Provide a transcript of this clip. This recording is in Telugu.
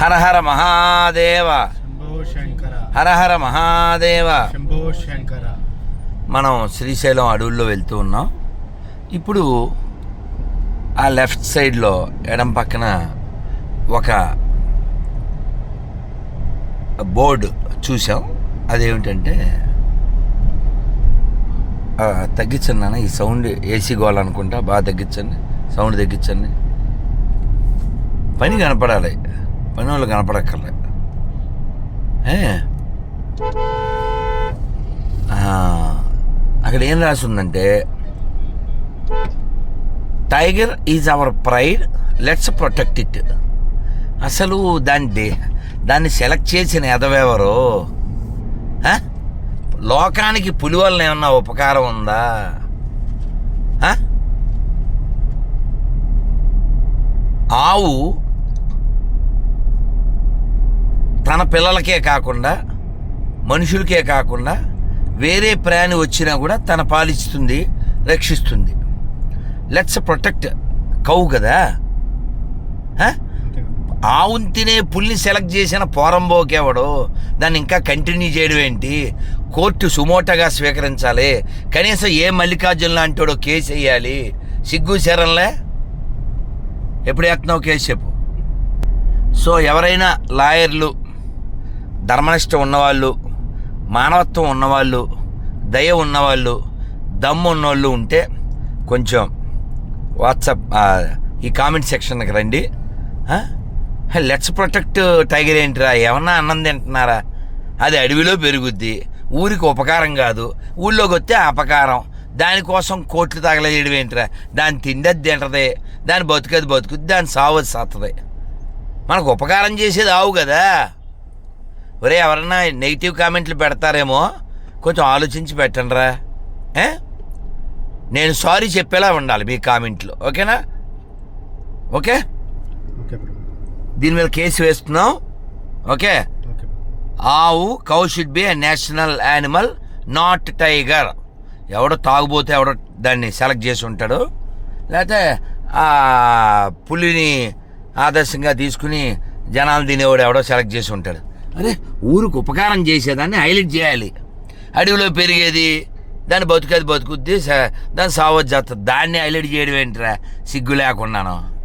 హర హర మహాదేవ. హర హర మహాదేవ. మనం శ్రీశైలం అడవుల్లో వెళ్తూ ఉన్నాం. ఇప్పుడు ఆ లెఫ్ట్ సైడ్లో ఎడం పక్కన ఒక బోర్డు చూసాం అదేమిటంటే తగ్గించండి నాన్న ఈ సౌండ్ ఏసీ గోల్ అనుకుంటా బాగా తగ్గించండి సౌండ్ తగ్గించండి. పని కనపడాలి. పని వాళ్ళు కనపడక్కర్లే అక్కడ ఏం రాసి ఉందంటే tiger is our pride let's protect it అసలు దాన్ని దాన్ని సెలెక్ట్ చేసిన ఎదవెవరు లోకానికి పులి వలన ఏమన్నా ఉపకారం ఉందా? ఆవు తన పిల్లలకే కాకుండా మనుషులకే కాకుండా వేరే ప్రాణి వచ్చినా కూడా తన పాలిస్తుంది రక్షిస్తుంది. లెట్స్ ప్రొటెక్ట్ కౌ కదా? ఆ? ఆవుని తినే పుల్ని సెలెక్ట్ చేసిన పోరంబోకేవాడు దాన్ని ఇంకా కంటిన్యూ చేయడం ఏంటి? కోర్టు సుమోటగా స్వీకరించాలి. కనీసం ఏ మల్లికార్జున లాంటివాడో కేసు వేయాలి. సిగ్గు శరంలే ఎప్పుడు వేస్తున్నావు కేసు చెప్పు. సో ఎవరైనా లాయర్లు ధర్మనిష్ట ఉన్నవాళ్ళు మానవత్వం ఉన్నవాళ్ళు దయ ఉన్నవాళ్ళు దమ్ము ఉన్నవాళ్ళు ఉంటే కొంచెం వాట్సాప్ ఈ కామెంట్ సెక్షన్కి రండి. లెట్స్ ప్రొటెక్ట్ టైగర్ ఏంటిరా? ఏమన్నా అన్నం తింటున్నారా? అది అడవిలో పెరుగుద్ది. ఊరికి ఉపకారం కాదు. ఊళ్ళోకి వస్తే అపకారం. దానికోసం కోట్లు తగలజేయడం ఏంటిరా? దాని తిండి తింటది. దాని బతుకది బతుకుద్ది దాని సావది సత్తది మనకు ఉపకారం చేసేది ఆవు కదా. ఒరే ఎవరన్నా నెగిటివ్ కామెంట్లు పెడతారేమో కొంచెం ఆలోచించి పెట్టండిరా. నేను సారీ చెప్పేలా ఉండాలి మీ కామెంట్లు ఓకేనా? ఓకే? దీని మీద కేసు వేస్తున్నాం ఓకే? ఆవు cow should be a national animal not tiger ఎవడో తాగుపోతే ఎవడో దాన్ని సెలెక్ట్ చేసి ఉంటాడు. లేకపోతే ఆ పులిని ఆదర్శంగా తీసుకుని జనాలు తినేవాడు ఎవడో సెలెక్ట్ చేసి ఉంటాడు. అరే ఊరికి ఉపకారం చేసేదాన్ని హైలైట్ చేయాలి. అడవిలో పెరిగేది దాన్ని బతుకేది బతుకుద్ది దాన్ని సావద్దు దాన్ని హైలైట్ చేయడం ఏంట్రా? సిగ్గు లేకుండాను.